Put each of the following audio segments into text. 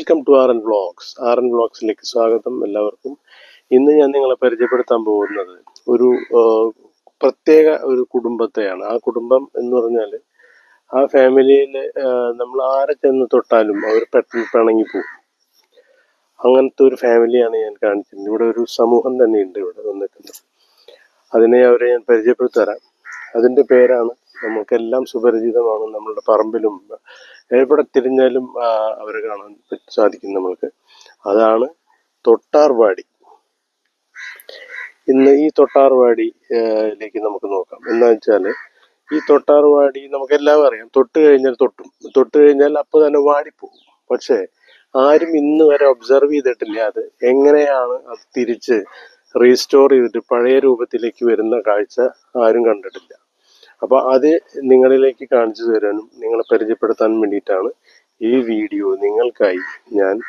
Welcome to R N vlogs R N വ്ളോഗ്സിലേക്ക് സ്വാഗതം എല്ലാവർക്കും. ഇന്ന് ഞാൻ നിങ്ങളെ പരിചയപ്പെടുത്താൻ പോകുന്നത് ഒരു പ്രത്യേക ഒരു കുടുംബത്തെയാണ്. ആ കുടുംബം എന്ന് പറഞ്ഞാൽ ആ ഫാമിലിയിൽ നമ്മൾ ആരെ ചെന്ന് തൊട്ടാലും അവർ പെട്ടെന്ന് പിണങ്ങി പോകും. അങ്ങനത്തെ ഒരു ഫാമിലിയാണ് ഞാൻ കാണിച്ചിരുന്നത് ഇവിടെ ഒരു സമൂഹം തന്നെയുണ്ട് ഇവിടെ വന്നിട്ടുണ്ട്. അതിനെ അവരെ ഞാൻ പരിചയപ്പെടുത്തി തരാം. അതിന്റെ പേരാണ് നമുക്കെല്ലാം സുപരിചിതമാണ് നമ്മളുടെ പറമ്പിലും എവിടെ തിരിഞ്ഞാലും അവരെ കാണാൻ സാധിക്കും നമ്മൾക്ക്. അതാണ് തൊട്ടാർവാടി. ഇന്ന് ഈ തൊട്ടാർവാടിയിലേക്ക് നമുക്ക് നോക്കാം. എന്താ വെച്ചാൽ ഈ തൊട്ടാർവാടി നമുക്ക് എല്ലാവരും അറിയാം. തൊട്ട് കഴിഞ്ഞാൽ തൊട്ടും. തൊട്ട് കഴിഞ്ഞാൽ അപ്പൊ തന്നെ വാടിപ്പോകും പക്ഷേ ആരും ഇന്ന് വരെ ഒബ്സർവ് ചെയ്തിട്ടില്ല അത് എങ്ങനെയാണ് അത് തിരിച്ച് റീസ്റ്റോർ ചെയ്തിട്ട് പഴയ രൂപത്തിലേക്ക് വരുന്ന കാഴ്ച ആരും കണ്ടിട്ടില്ല. അപ്പൊ അത് നിങ്ങളിലേക്ക് കാണിച്ചു തരാനും നിങ്ങളെ പരിചയപ്പെടുത്താൻ വേണ്ടിയിട്ടാണ് ഈ വീഡിയോ നിങ്ങൾക്കായി ഞാൻ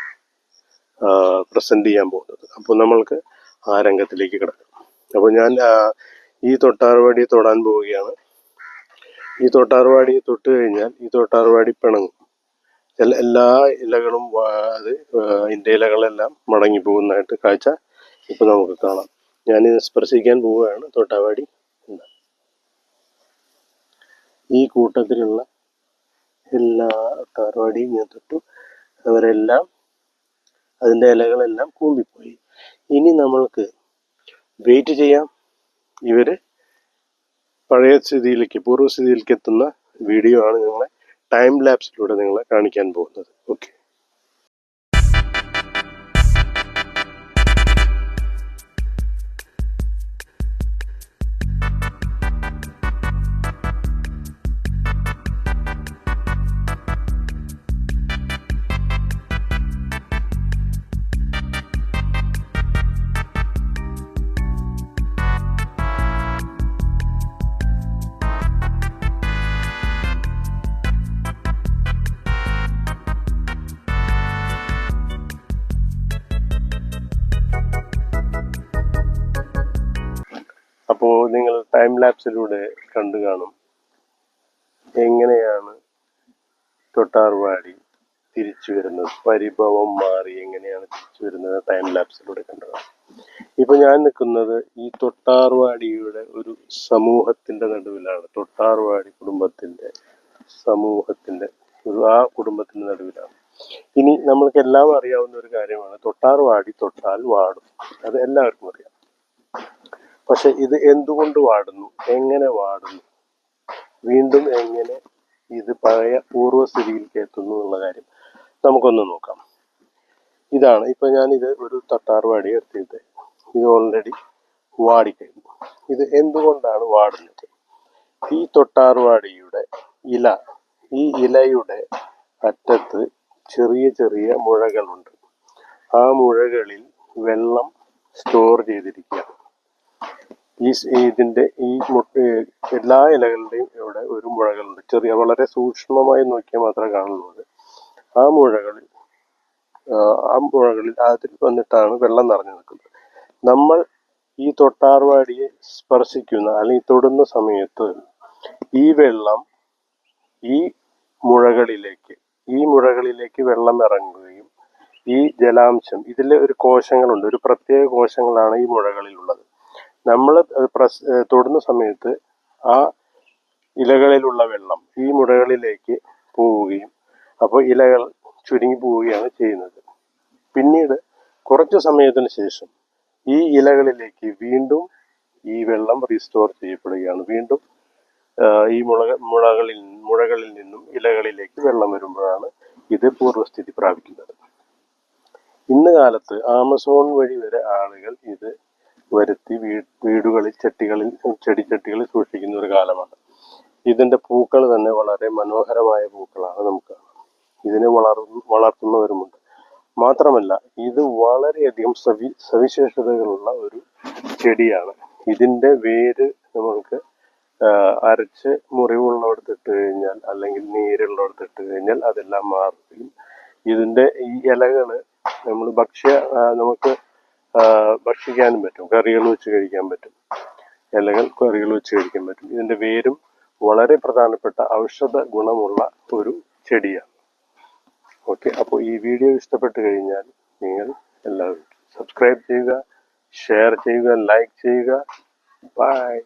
പ്രസന്റ് ചെയ്യാൻ പോകുന്നത്. അപ്പോൾ നമ്മൾക്ക് ആ രംഗത്തിലേക്ക് കിടക്കാം. അപ്പോൾ ഞാൻ ഈ തൊട്ടാർവാടി തൊടാൻ പോവുകയാണ്. ഈ തൊട്ടാർവാടി തൊട്ട് കഴിഞ്ഞാൽ ഈ തൊട്ടാർവാടി പിണങ്ങും. എല്ലാ- ഇലകളും അത് ഇന്ത്യ ഇലകളെല്ലാം മടങ്ങി പോകുന്നതായിട്ട് കാഴ്ച ഇപ്പൊ നമുക്ക് കാണാം. ഞാൻ സ്പർശിക്കാൻ പോവുകയാണ് തൊട്ടാവാടി. ഈ കൂട്ടത്തിലുള്ള എല്ലാ തൊട്ടാർവാടിയും ഞാൻ അവരെല്ലാം അതിന്റെ ഇലകളെല്ലാം കൂമ്പിപ്പോയി. ഇനി നമ്മൾക്ക് വെയിറ്റ് ചെയ്യാം. ഇവർ പഴയ സ്ഥിതിയിലേക്ക് പൂർവസ്ഥിതിയിലേക്ക് എത്തുന്ന വീഡിയോ ആണ് നിങ്ങളെ ടൈം ലാപ്സിലൂടെ നിങ്ങളെ കാണിക്കാൻ പോകുന്നത്. ഓക്കെ ടൈം ലാപ്സിലൂടെ കണ്ടു കാണും. എങ്ങനെയാണ് തൊട്ടാർവാടി തിരിച്ചു വരുന്നത്? പരിഭവം മാറി എങ്ങനെയാണ് തിരിച്ചു വരുന്നത്? ടൈം ലാപ്സിലൂടെ കണ്ടു കാണും. ഇപ്പൊ ഞാൻ നിൽക്കുന്നത് ഈ തൊട്ടാർവാടിയുടെ ഒരു സമൂഹത്തിന്റെ നടുവിലാണ്. തൊട്ടാർവാടി കുടുംബത്തിന്റെ സമൂഹത്തിന്റെ ഒരു ആ കുടുംബത്തിന്റെ നടുവിലാണ്. ഇനി നമ്മൾക്ക് എല്ലാം അറിയാവുന്ന ഒരു കാര്യമാണ് തൊട്ടാർവാടി തൊട്ടാൽ വാടും. അത് എല്ലാവർക്കും അറിയാം. പക്ഷെ ഇത് എന്തുകൊണ്ട് വാടുന്നു? എങ്ങനെ വാടുന്നു? വീണ്ടും എങ്ങനെ ഇത് പഴയ പൂർവസ്ഥിതിയിലേക്ക് എത്തുന്നു എന്നുള്ള കാര്യം നമുക്കൊന്ന് നോക്കാം. ഇതാണ് ഇപ്പൊ ഇത് ഒരു തട്ടാർവാടി എടുത്തിട്ട് ഇത് ഓൾറെഡി വാടിക്കഴിഞ്ഞു. ഇത് എന്തുകൊണ്ടാണ് വാടുന്നത്? ഈ തൊട്ടാർവാടിയുടെ ഇല ഈ ഇലയുടെ അറ്റത്ത് ചെറിയ ചെറിയ മുഴകളുണ്ട്. ആ മുഴകളിൽ വെള്ളം സ്റ്റോർ ചെയ്തിരിക്കുകയാണ്. ഈ ഇതിന്റെ ഈ എല്ലാ ഇലകളുടെയും ഇവിടെ ഒരു മുഴകളുണ്ട്. ചെറിയ വളരെ സൂക്ഷ്മമായി നോക്കിയാൽ മാത്രമേ കാണുള്ളൂ ആ മുഴകളിൽ ആ മുഴകളിൽ അതിൽ വന്നിട്ടാണ് വെള്ളം നിറഞ്ഞു നിൽക്കുന്നത്. നമ്മൾ ഈ തൊട്ടാർവാടിയെ സ്പർശിക്കുന്ന അല്ലെങ്കിൽ തൊടുന്ന സമയത്ത് ഈ വെള്ളം ഈ മുഴകളിലേക്ക് ഈ മുഴകളിലേക്ക് വെള്ളം ഇറങ്ങുകയും ഈ ജലാംശം ഇതിലെ ഒരു കോശങ്ങളുണ്ട്. ഒരു പ്രത്യേക കോശങ്ങളാണ് ഈ മുഴകളിലുള്ളത്. നമ്മൾ പ്രസ് തൊടുന്ന സമയത്ത് ആ ഇലകളിലുള്ള വെള്ളം ഈ മുടകളിലേക്ക് പോവുകയും അപ്പോൾ ഇലകൾ ചുരുങ്ങി പോവുകയാണ് ചെയ്യുന്നത്. പിന്നീട് കുറച്ച് സമയത്തിന് ശേഷം ഈ ഇലകളിലേക്ക് വീണ്ടും ഈ വെള്ളം റീസ്റ്റോർ ചെയ്യപ്പെടുകയാണ്. വീണ്ടും ഈ മുളക മുളകളിൽ മുഴകളിൽ നിന്നും ഇലകളിലേക്ക് വെള്ളം വരുമ്പോഴാണ് ഇത് പൂർവസ്ഥിതി പ്രാപിക്കുന്നത്. ഇന്ന് കാലത്ത് ആമസോൺ വഴി വരെ ആളുകൾ ഇത് വരുത്തി വീടുകളിൽ ചട്ടികളിൽ ചെടിച്ചട്ടികളിൽ സൂക്ഷിക്കുന്ന ഒരു കാലമാണ്. ഇതിന്റെ പൂക്കൾ തന്നെ വളരെ മനോഹരമായ പൂക്കളാണ് നമുക്ക് ഇതിനെ വളർ വളർത്തുന്നവരുമുണ്ട്. മാത്രമല്ല ഇത് വളരെയധികം സവി സവിശേഷതകളുള്ള ഒരു ചെടിയാണ്. ഇതിന്റെ വേര് നമ്മൾക്ക് അരച്ച് മുറിവുള്ളവിടത്ത് ഇട്ട് കഴിഞ്ഞാൽ അല്ലെങ്കിൽ നീരുള്ളവിടത്ത് ഇട്ട് കഴിഞ്ഞാൽ അതെല്ലാം മാറുകയും ഇതിന്റെ ഈ ഇലകൾ നമ്മൾ ഭക്ഷ്യ നമുക്ക് ഭക്ഷിക്കാനും പറ്റും. കറികൾ വെച്ച് കഴിക്കാൻ പറ്റും. ഇലകൾ കറികൾ വെച്ച് കഴിക്കാൻ പറ്റും. ഇതിന്റെ വേരും വളരെ പ്രധാനപ്പെട്ട ഔഷധ ഗുണമുള്ള ഒരു ചെടിയാണ്. ഓക്കെ അപ്പോൾ ഈ വീഡിയോ ഇഷ്ടപ്പെട്ട് കഴിഞ്ഞാൽ നിങ്ങൾ എല്ലാവരും സബ്സ്ക്രൈബ് ചെയ്യുക ഷെയർ ചെയ്യുക ലൈക്ക് ചെയ്യുക. ബൈ.